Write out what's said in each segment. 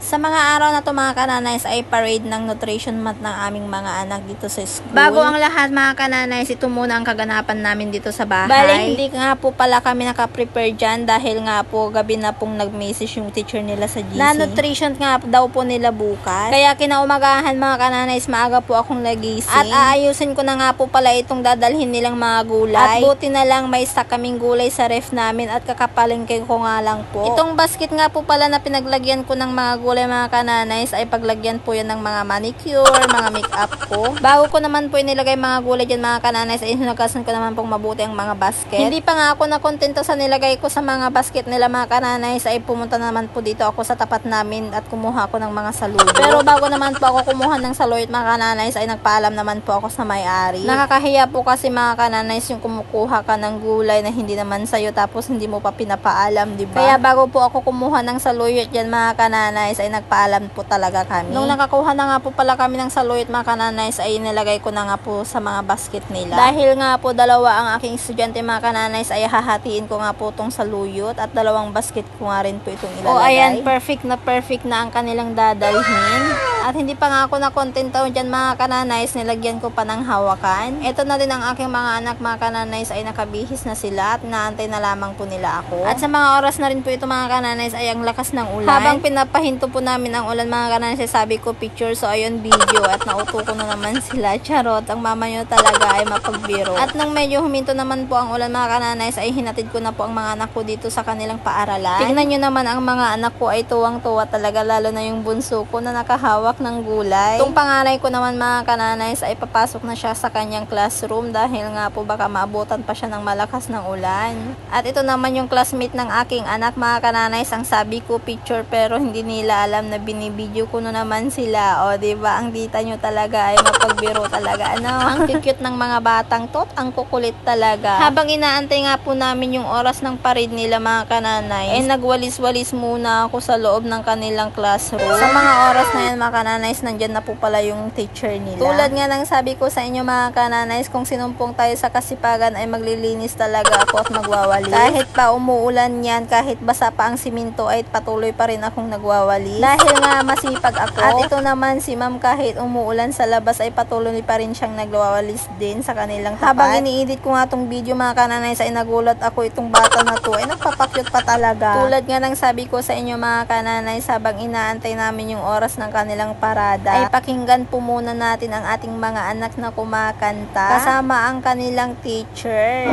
Sa mga araw na to mga kananays ay parade ng nutrition month ng aming mga anak dito sa school. Bago ang lahat mga kananays, ito muna ang kaganapan namin dito sa bahay. Bale, hindi nga po pala kami naka-prepare dyan dahil nga po gabi na pong nag-message yung teacher nila sa GC. Na nutrition nga daw po nila bukas. Kaya kinaumagahan mga kananays, maaga po akong nagising. At aayusin ko na nga po pala itong dadalhin nilang mga gulay. At buti na lang may stock kaming gulay sa ref namin at kakapalengke ko nga lang po. Itong basket nga po pala na pinaglagyan ko ng mga gulay mga kananays ay paglagyan po yan ng mga manicure, mga makeup ko. Bago ko naman po inilagay mga gulay dyan mga kananays ay hinagasan ko naman pong mabuti ang mga basket. Hindi pa nga ako nakontento sa nilagay ko sa mga basket nila mga kananays ay pumunta naman po dito ako sa tapat namin at kumuha ko ng mga saluyot. Pero bago naman po ako kumuha ng saluyot mga kananays ay nagpaalam naman po ako sa may-ari. Nakakahiya po kasi mga kananays yung kumukuha ka ng gulay na hindi naman sa'yo tapos hindi mo pa pinapaalam, di ba? Kaya bago po ako kumuha ng saluyot dyan mga kananays ay nagpaalam po talaga kami. Nung nakakuha na nga po pala kami ng saluyot mga kananays ay nilagay ko na nga po sa mga basket nila. Dahil nga po dalawa ang aking estudyante mga kananays ay hahatiin ko nga po tong saluyot at dalawang basket ko nga rin po itong ilalagay. O ayan, perfect na perfect na ang kanilang dadalhin. At hindi pa nga ako nakontento dyan mga kananays, nilagyan ko pa ng hawakan. Ito na din ang aking mga anak mga kananays ay nakabihis na sila at naantay na lamang po nila ako. At sa mga oras na rin po ito mga kananays ay ang lakas ng ulan. Habang pinapahinto po namin ang ulan mga kananays, ay sabi ko picture so ayun video at nauto ko na naman sila. Charot, ang mama nyo talaga ay mapagbiro. At nang medyo huminto naman po ang ulan mga kananays ay hinatid ko na po ang mga anak ko dito sa kanilang paaralan. Tignan nyo naman ang mga anak ko ay tuwang-tuwa talaga lalo na yung bunso ko na nakahawak ng gulay. Itong panganay ko naman mga kananays ay papasok na siya sa kanyang classroom dahil nga po baka maabutan pa siya ng malakas ng ulan. At ito naman yung classmate ng aking anak mga kananays ang sabi ko picture pero hindi nila alam na binibideo ko na naman sila. O di ba ang dita nyo talaga ay mapagbiro talaga. Ano? Ang cute ng mga batang tot, ang kukulit talaga. Habang inaantay nga po namin yung oras ng parade nila mga kananays, ay nagwalis-walis muna ako sa loob ng kanilang classroom. Sa mga oras na yan mga kananays, nandyan na po pala yung teacher nila. Tulad nga ng sabi ko sa inyo mga kananays, kung sinumpong tayo sa kasipagan ay maglilinis talaga ako at magwawalis. Kahit pa umuulan yan, kahit basa pa ang siminto ay patuloy pa rin akong nagwawalis. Dahil nga masipag ako. At ito naman si ma'am kahit umuulan sa labas ay patuloy pa rin siyang nagwawalis din sa kanilang tapat. Habang iniidit ko nga tong video mga kananays ay nagulat ako itong bata na to ay nagpapakyut pa talaga. Tulad nga ng sabi ko sa inyo mga kananays habang inaantay namin yung oras ng kanilang parada ay pakinggan po muna natin ang ating mga anak na kumakanta kasama ang kanilang teacher.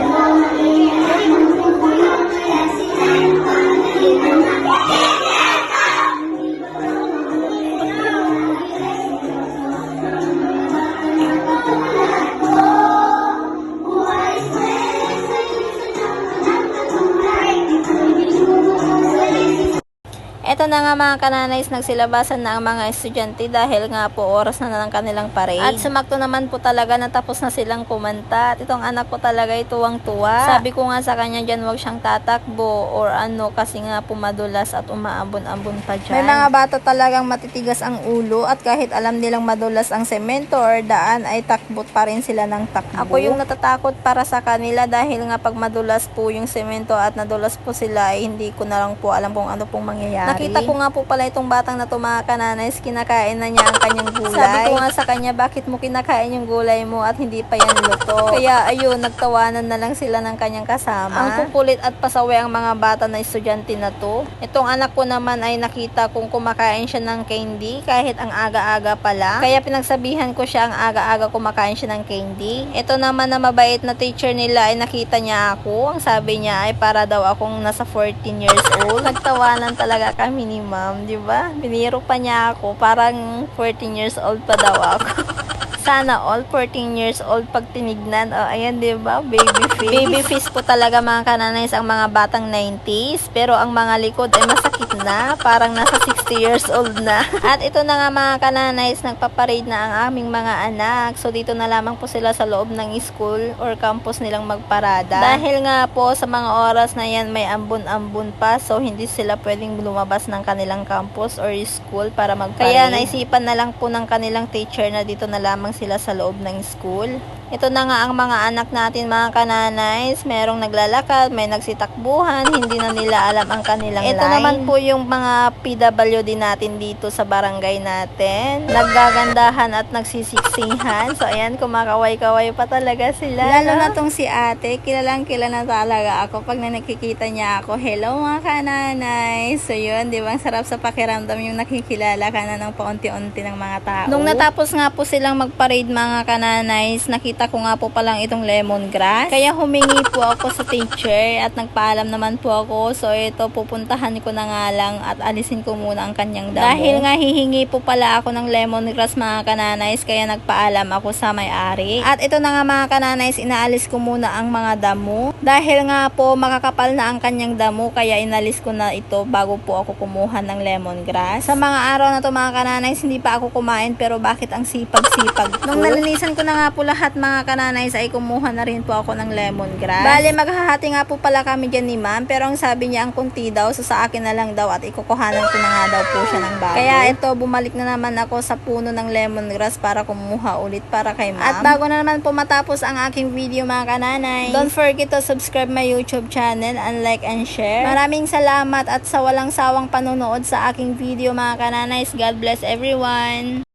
Ito na nga mga kananays, nagsilabasan na ang mga estudyante dahil nga po oras na na ng kanilang parade. At sumakto naman po talaga na tapos na silang kumanta. At itong anak ko talaga ay tuwang-tuwa. Sabi ko nga sa kanya dyan, wag siyang tatakbo or ano kasi nga pumadulas at umaambon-ambon pa dyan. May mga bata talagang matitigas ang ulo at kahit alam nilang madulas ang semento or daan ay takbot pa rin sila ng takbo. Ako yung natatakot para sa kanila dahil nga pag madulas po yung semento at nadulas po sila ay hindi ko na lang po alam kung ano pong mangyayari. Nakita ko nga po pala itong batang na tumakananays, kinakain na niya ang kanyang gulay. Sabi ko nga sa kanya, bakit mo kinakain yung gulay mo at hindi pa yan luto? Kaya ayun, nagtawanan na lang sila ng kanyang kasama. Ang kukulit at pasaway ang mga bata na estudyante na to. Itong anak ko naman ay nakita kung kumakain siya ng candy kahit ang aga-aga pala. Kaya pinagsabihan ko siya ang aga-aga kumakain siya ng candy. Ito naman na mabait na teacher nila ay nakita niya ako. Ang sabi niya ay para daw akong nasa 14 years old. Nagtawanan talaga kami ni ma'am, di ba? Biniro pa niya ako, parang 14 years old pa daw ako. Sana all 14 years old pag tinignan. O, ayan, di ba? Baby face. Baby face po talaga mga kananays ang mga batang 90s. Pero ang mga likod ay masakit na. Parang nasa 60 years old na. At ito na nga mga kananays, nagpaparade na ang aming mga anak. So, dito na lamang po sila sa loob ng school or campus nilang magparada. Dahil nga po sa mga oras na yan may ambon-ambon pa. So, hindi sila pwedeng lumabas ng kanilang campus or school para magparade. Kaya naisipan na lang po ng kanilang teacher na dito na lamang sila sa loob ng school. Ito na nga ang mga anak natin mga kananays. Merong naglalakad, may nagsitakbuhan, hindi na nila alam ang kanilang Ito line. naman po yung mga PWD natin dito sa barangay natin. Naggagandahan at nagsisiksihan. So ayan, kumakaway-kaway pa talaga sila. Lalo no? na tong si ate, kilalang kilala talaga ako pag na nakikita niya ako. Hello mga kananay. So yun, di ba? Ang sarap sa pakiramdam yung nakikilala ka na ng paunti-unti ng mga tao. Nung natapos nga po silang mag-parade mga kananays, nakita ko nga po palang itong lemongrass. Kaya humingi po ako sa teacher at nagpaalam naman po ako. So ito, pupuntahan ko na nga lang at alisin ko muna ang kanyang damo. Dahil nga hihingi po pala ako ng lemongrass mga kananays, kaya nagpaalam ako sa may-ari. At ito na nga mga kananays, inaalis ko muna ang mga damo. Dahil nga po makakapal na ang kanyang damo, kaya inalis ko na ito bago po ako kumuha ng lemongrass. Sa mga araw na to mga kananays, hindi pa ako kumain pero bakit ang sipag-sipag ko? Nung nalinisan ko na nga po lahat mga kananays ay kumuha na rin po ako ng lemongrass. Bale, maghahati nga po pala kami dyan ni ma'am, pero ang sabi niya ang kunti daw, so sa akin na lang daw at ikukuhanan ko na nga daw po siya ng bago. Kaya ito, bumalik na naman ako sa puno ng lemongrass para kumuha ulit para kay ma'am. At bago na naman po matapos ang aking video mga kananay, Don't forget to subscribe my YouTube channel and like and share. Maraming salamat at sa walang sawang panonood sa aking video mga kananays. God bless everyone.